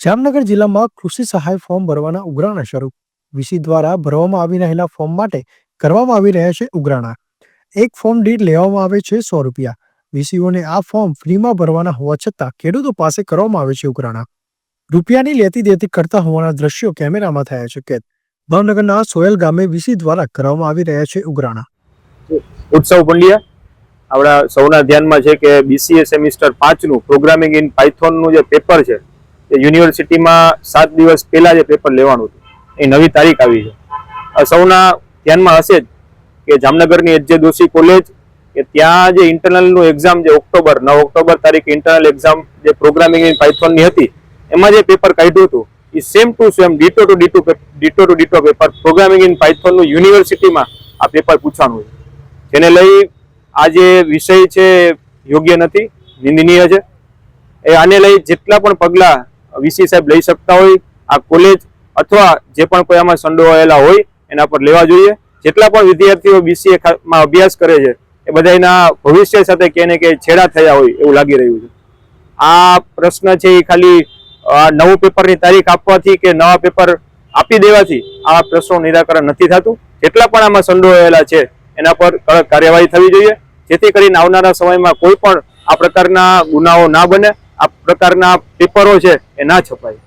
જામનગર જિલ્લામાં કૃષિ સહાય ફોર્મ ભરવાના ઉઘરાણા શરૂ. વીસી દ્વારા ભરવામાં આવી રહેલા ફોર્મ માટે કરવામાં આવી રહ્યા છે ઉઘરાણા. એક ફોર્મ દીઠ લેવામાં આવે છે સો રૂપિયા. વીસીઓને આ ફોર્મ ફ્રીમાં ભરવાના હોવા છતાં ખેડૂતો પાસે કરવામાં આવે છે ઉઘરાણા. રૂપિયાની લેતી દેતી કરતા હોવાના દ્રશ્યો કેમેરામાં થયા છે કેદ. ભાવનગરના સોયલ ગામે વીસી દ્વારા કરવામાં આવી રહ્યા છે ઉઘરાણા. ઉત્સવ પંડ્યા. આપણા સૌના ધ્યાનમાં છે કે બીસીએ સેમિસ્ટર પાંચનું પ્રોગ્રામિંગ ઇન પાયથોનનું જે પેપર છે યુનિવર્સિટીમાં સાત દિવસ પહેલા જે પેપર લેવાનું હતું. એ નવી તારીખ આવી છે. સૌના ધ્યાનમાં હશે જ કે જામનગરની એચ જે દોશી કોલેજ કે ત્યાં જે ઇન્ટરનલનું એક્ઝામ જે ઓક્ટોબર, નવ ઓક્ટોબર તારીખે ઇન્ટરનલ એક્ઝામ જે પ્રોગ્રામિંગ ઇન પાયથોનની હતી, એમાં જે પેપર કાઢ્યું હતું, એ same to same ditto to ditto ditto to ditto paper programming in પાઇથોનનું યુનિવર્સિટીમાં આ પેપર પૂછવાનું છે. જેને લઈ આ જે વિષય છે યોગ્ય નથી, નિંદનીય છે. એ આને લઈ જેટલા પણ પગલા વીસી સાહેબ લઈ શકતા હોય આ કોલેજ અથવા જે પણ કોઈ આમાં સંડોવાયેલા હોય એના પર લેવા જોઈએ. જેટલા પણ વિદ્યાર્થીઓ બીસીએ માં અભ્યાસ કરે છે, એ બધાના ભવિષ્ય સાથે ક્યાંય ક્યાંય છેડા થયા હોય એવું લાગી રહ્યું છે. આ પ્રશ્ન છે એ ખાલી નવું પેપરની તારીખ આપવાથી કે નવા પેપર આપી દેવાથી આ પ્રશ્નો નિરાકરણ નથી થતું. જેટલા પણ આમાં સંડોવાયેલા છે, એના પર કડક કાર્યવાહી થવી જોઈએ. જેથી કરીને આવનારા સમયમાં કોઈ પણ આ પ્રકારના ગુનાઓ ના બને. આ પ્રકારના પેપરો છે એ ના છપાય.